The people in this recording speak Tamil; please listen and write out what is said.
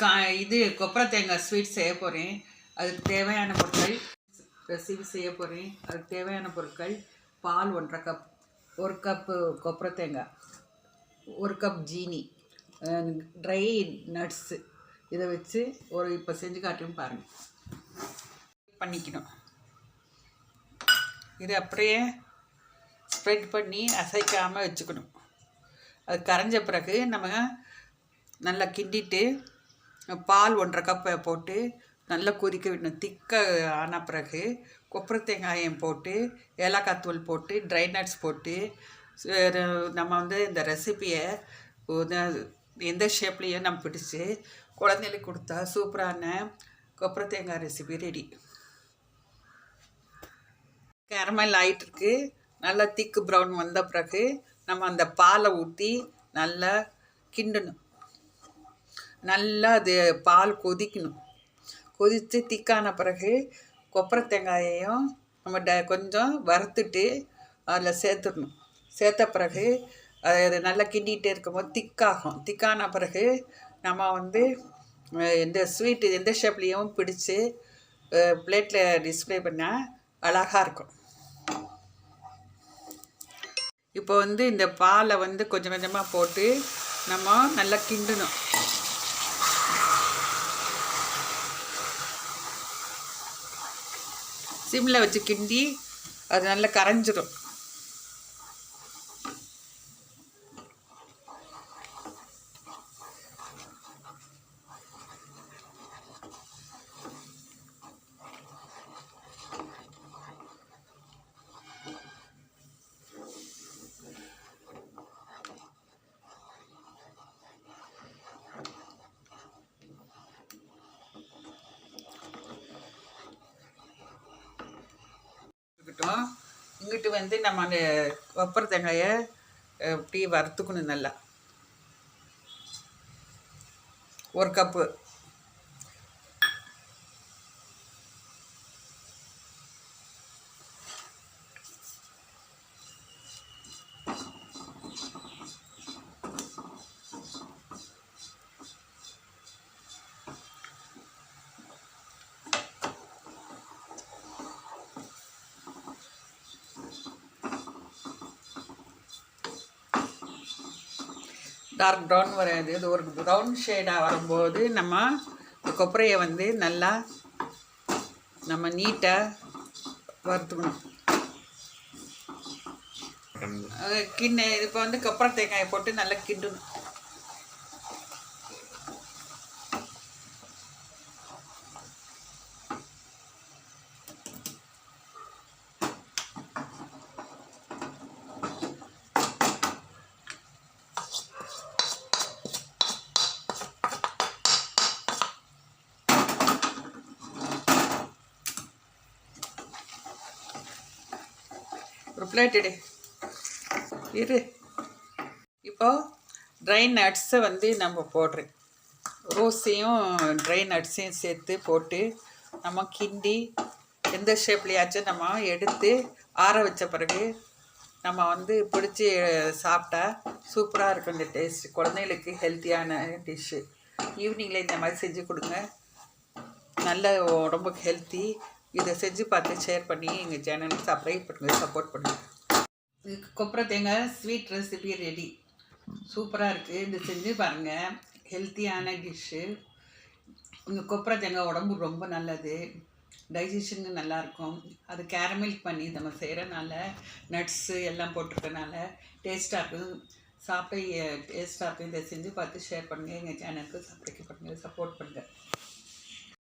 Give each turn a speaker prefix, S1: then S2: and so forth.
S1: கா இது கொப்பரை தேங்காய் ஸ்வீட் செய்ய போகிறேன் அதுக்கு தேவையான பொருட்கள் ரெசிபி செய்ய போகிறேன் அதுக்கு தேவையான பொருட்கள் பால் ஒன்றரை கப் ஒரு கப்பு கொப்பரை தேங்காய் ஒரு கப் ஜீனி ட்ரை நட்ஸு இதை வச்சு ஒரு இப்போ செஞ்சு காட்டியும் பாருங்கள் பண்ணிக்கணும். இது அப்படியே ஸ்ப்ரெட் பண்ணி அசைக்காமல் வச்சுக்கணும். அது கரைஞ்ச பிறகு நம்ம நல்லா கிண்டிட்டு பால் ஒன்றரை கப்பை போட்டு நல்லா கொதிக்க விடணும். திக்க ஆன பிறகு கொப்பரை தேங்காயம் போட்டு ஏலக்காய் தூள் போட்டு ட்ரை நட்ஸ் போட்டு நம்ம வந்து இந்த ரெசிப்பியை எந்த ஷேப்லேயும் நம்ம பிடிச்சி குழந்தைகளுக்கு கொடுத்தா சூப்பரான கொப்பரை தேங்காய் ரெசிபி ரெடி கேரமல் ஆயிட்டிருக்கு நல்லா திக்கு ப்ரௌன் வந்த பிறகு நம்ம அந்த பாலை ஊற்றி நல்லா கிண்டணும். நல்லா அது பால் கொதிக்கணும். கொதித்து திக்கான பிறகு கொப்பரை தேங்காயையும் நம்ம ட கொஞ்சம் வறுத்துட்டு அதில் சேர்த்துடணும். சேர்த்த பிறகு அது நல்லா கிண்டிகிட்டே இருக்கும்போது திக்காகும். திக்கான பிறகு நம்ம வந்து எந்த இந்த ஸ்வீட்டு எந்த ஷேப்லேயும் பிடிச்சி பிளேட்டில் டிஸ்ப்ளே பண்ணால் அழகாக இருக்கும். இப்போ வந்து இந்த பாலை வந்து கொஞ்சம் கொஞ்சமாக போட்டு நம்ம நல்லா கிண்டணும். சிம்மில் வச்சு கிண்டி அது நல்லா கரைஞ்சிரும். இருக்கட்டும் இங்கிட்டு வந்து நம்ம அந்த கொப்பரை தேங்காயை அப்படியே வறுத்துக்கணும் நல்லா. ஒரு கப்பு டார்க் ப்ரௌன் வராது. இது ஒரு ப்ரௌன் ஷேடாக வரும்போது நம்ம கொப்பரையை வந்து நல்லா நம்ம நீட்டாக வறுத்துக்கணும். கிண்ண இப்போ வந்து கொப்பரை தேங்காயை போட்டு நல்லா கிண்டணும். ஒரு பிளேட் எடு. இரு. இப்போது ட்ரை நட்ஸை வந்து நம்ம போடுறேன் ரோஸையும் ட்ரை நட்ஸையும் சேர்த்து போட்டு நம்ம கிண்டி எந்த ஷேப்லையாச்சும் நம்ம எடுத்து ஆற வச்ச பிறகு நம்ம வந்து பிடிச்சி சாப்பிட்டா சூப்பராக இருக்கும் இந்த டேஸ்ட் குழந்தைகளுக்கு ஹெல்த்தியான டிஷ்ஷு ஈவினிங்கில் இந்த மாதிரி செஞ்சு கொடுங்க. நல்ல உடம்புக்கு ஹெல்த்தி இதை செஞ்சு பார்த்து ஷேர் பண்ணி எங்கள் சேனலுக்கு சப்ஸ்கிரைப் பண்ணுங்கள் சப்போர்ட் பண்ணுங்கள் இதுக்கு கொப்பரை தேங்காய் ஸ்வீட் ரெசிபி ரெடி சூப்பராக இருக்குது இது செஞ்சு பாருங்கள் ஹெல்த்தியான டிஷ்ஷு இந்த கொப்பரை தேங்காய் உடம்பு ரொம்ப நல்லது. டைஜஷனுக்கு நல்லாயிருக்கும் அது கேரமில் பண்ணி நம்ம செய்கிறனால நட்ஸு எல்லாம் போட்டிருக்கனால டேஸ்ட்டாக இருக்கும். சாப்பிட டேஸ்ட்டாக இருக்கும். இதை செஞ்சு பார்த்து ஷேர் பண்ணுங்கள் எங்கள் சேனலுக்கு சப்ஸ்கிரைப் பண்ணுங்கள் சப்போர்ட் பண்ணுங்கள்